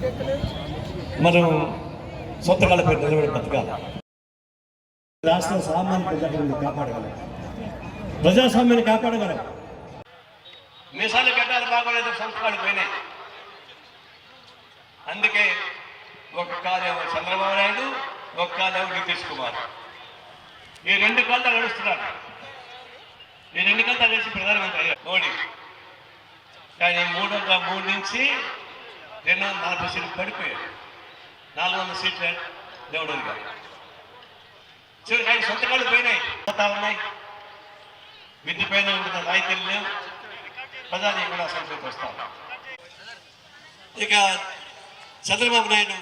మనం సొంత కాళ్ళపై నిలబడి బతకాలి. రాష్ట్ర సామాన్య ప్రజాప్రతిని కాపాడగలం. ప్రజాస్వామ్యాన్ని కాపాడగలం. మీసాలు గడ్డాలు బాగోలేదు సంతకాలు పోయినాయి. అందుకే ఒక కాలేమో చంద్రబాబు నాయుడు ఒక కాలేమో నితీష్ కుమార్. ఈ రెండు కాళ్ళ నడుస్తున్నారు. ఈ రెండు కాళ్ళ కలిసి ప్రధానమంత్రి మోడీ. కానీ మూడు మూడు నుంచి రెండు వందల నలభై సీట్లు పడిపోయారు నాలుగు వందల సీట్లు దేవుడు గారు చివరికి ఆయన సొంతకాలు పోయినాయి. పోతా ఉన్నాయి. విద్య పైన ఉంటున్న రాయితీలు లేవు. ప్రజాని కూడా సంస్కృతి వస్తాం. ఇక చంద్రబాబు నాయుడు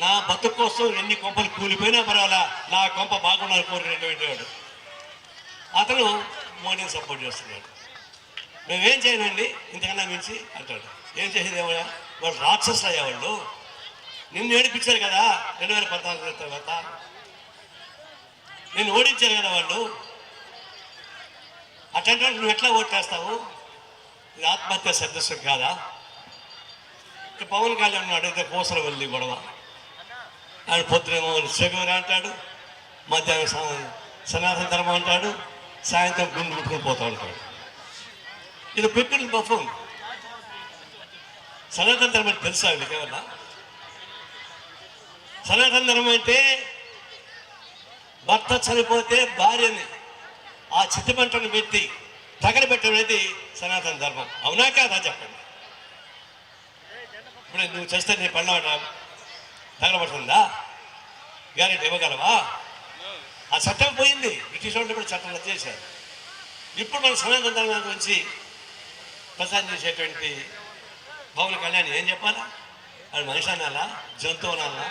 నా బతుకు కోసం ఎన్ని కొంపలు కూలిపోయినా పర్వాలా? నా కొంప బాగున్నారు కోరి రెండు వాడు అతను మోడీని సపోర్ట్ చేస్తున్నాడు. మేమేం చేయనండి? ఇంతకన్నా మించి అంటాడు. ఏం చేసేది ఏమయ్యా? వాళ్ళు రాక్షసులు అయ్యేవాళ్ళు నిన్ను ఏడిపించారు కదా రెండు వేల పద్నాలుగు తర్వాత. నేను ఓడించారు కదా వాళ్ళు అట్లాంటి వాళ్ళు నువ్వు ఎట్లా ఓటేస్తావు ఇది ఆత్మహత్య సదస్సు కాదా? ఇక పవన్ కళ్యాణ్ ఉన్నాడు కోసల వెళ్ళి గొడవ. ఆయన పొద్దునేమో సెగూరు అంటాడు మధ్యాహ్నం సా- సనాతన ధర్మం అంటాడు సాయంత్రం గుండు ముట్టుకుని పోతా ఉంటాడు. ఇది పెట్టుకుని పఫం సనాతన ధర్మం అంటే తెలుసా మీకు ఏమన్నా సనాతన ధర్మం అంటే భర్త చనిపోతే భార్యని ఆ చిత్తమంటను పెట్టి తగలబెట్టడం అనేది సనాతన ధర్మం అవునా కాదా చెప్పండి? ఇప్పుడు నువ్వు చేస్తే నీ పళ్ళ తగలబడుతుందా? గ్యారెంటీ ఇవ్వగలవా? ఆ చట్టం పోయింది. బ్రిటిష్ వాళ్ళు కూడా చట్టం రద్దు చేశారు. ఇప్పుడు మన సనాతన ధర్మం గురించి ప్రసారం చేసేటువంటి పవన్ కళ్యాణ్ ఏం చెప్పాలా? అది మనిషి అనాలా జంతువు అనాలా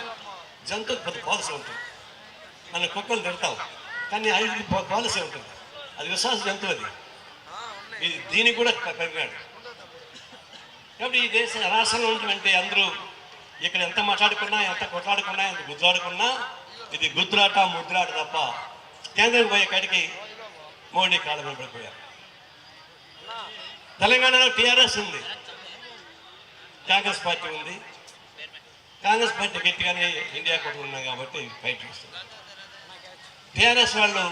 జంతువు పెద్ద పాలసీ ఉంటుంది. మన కుక్కలు తిడతాం. కానీ ఐదు పాలసీ ఉంటుంది. అది విశ్వాస జంతువు అది. ఇది దీనికి కూడా పెరిగాడు కాబట్టి ఈ దేశ రాష్ట్రంలో ఉన్నటువంటి అందరూ ఇక్కడ ఎంత మాట్లాడుకున్నా ఎంత కొట్లాడుకున్నా ఎంత గుద్దులాడుకున్నా ఇది గుద్దులాట ముద్దులాట తప్ప కేంద్రం పోయే కాడికి మోడీ కాలం పడిపోయారు. తెలంగాణలో టీఆర్ఎస్ ఉంది. కాంగ్రెస్ పార్టీ ఉంది. కాంగ్రెస్ పార్టీ గట్టిగానే ఇండియా కూడా ఉన్నాం కాబట్టి ఫైట్ చేస్తుంది. టీఆర్ఎస్ వాళ్ళు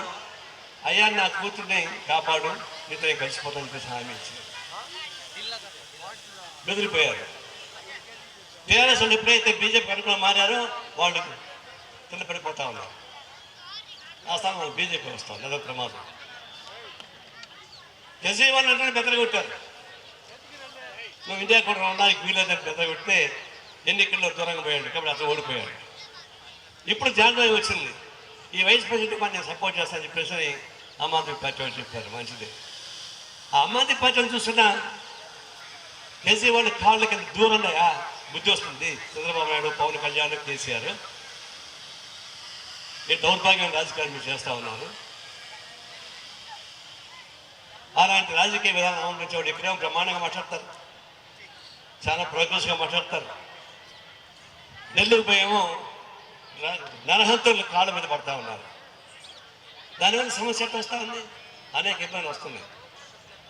అయ్యా నా కూతుర్ని కాపాడు మీతో కలిసిపోతాను చెప్పేసి హామీ ఇచ్చారు. బెదిరిపోయారు. టీఆర్ఎస్ వాళ్ళు ఎప్పుడైతే బీజేపీ అనుకుని మారారో వాళ్ళు కింద పడిపోతా ఉన్నారు. ఆ స్థానంలో బీజేపీ వస్తాం లేదా ప్రమాదం. కేజ్రీవాల్ అంటే బెదరగొట్టారు నువ్వు ఇండియా కూడా ఉండడానికి వీలేదని పెడితే ఎన్నికల్లో దూరంగా పోయాడు కాబట్టి అతను ఓడిపోయాడు. ఇప్పుడు జాన్వరి వచ్చింది. ఈ వైస్ ప్రెసిడెంట్ నేను సపోర్ట్ చేస్తానని చెప్పేసి అమ్మాది పార్టీ వాళ్ళు చెప్పారు మంచిది. ఆ అమ్మాది ఆద్మీ పార్టీని చూస్తున్నా వాళ్ళు కాళ్ళ దూరం దూరంగా బుద్ధి వస్తుంది. చంద్రబాబు నాయుడు పవన్ కళ్యాణ్ కేసీఆర్. ఈ దౌర్భాగ్యం రాజకీయాలు మీరు చేస్తూ ఉన్నారు అలాంటి రాజకీయ విధానం అవలంబించేవాడు ఎక్కడేమో బ్రహ్మాండంగా మాట్లాడతారు. చాలా ప్రోగ్రెస్గా మాట్లాడతారు. నెల్లూరు పోయేమో నరహంతులు కాళ్ళ మీద పడతా ఉన్నారు. దానివల్ల సమస్య ఎట్లా వస్తూ ఉంది? అనేక ఇబ్బందులు వస్తున్నాయి.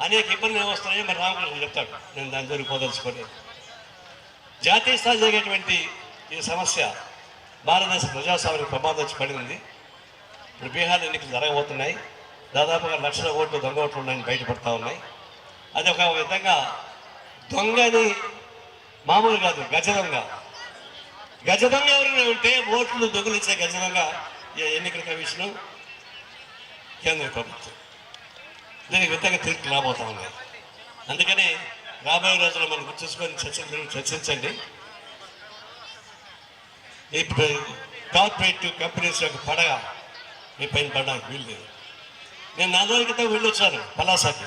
అనేక ఇబ్బందులు ఏమొస్తున్నాయో మరి రామకృష్ణ చెప్తాడు. నేను దాని జోలికి పోదలుచుకోలేదు. జాతీయ స్థాయి జరిగేటువంటి ఈ సమస్య భారతదేశ ప్రజాస్వామ్యం ప్రమాదం వచ్చి పడింది. ఇప్పుడు బీహార్ ఎన్నికలు జరగబోతున్నాయి. దాదాపుగా లక్షల ఓట్లు దొంగ ఓట్లు ఉన్నాయని బయటపడతా ఉన్నాయి. అది ఒక విధంగా దొంగని మామూలు కాదు గజ దొంగ ఎవరైనా ఉంటే ఓట్లు దొంగలిచ్చే గజదొంగ ఎన్నికల కమిషను కేంద్ర ప్రభుత్వం. దీనికి విధంగా తీర్పు రాబోతా ఉన్నాయి అందుకని రాబోయే రోజుల్లో మనం గుర్తుంచుకొని చర్చలు చర్చించండి. ఈ కార్పొరేట్ కంపెనీస్ యొక్క పడగ మీ పైన పడడానికి వీలు లేదు నేను నాలుగు రోజుల క్రితం వెళ్ళొచ్చాను పలాసాకి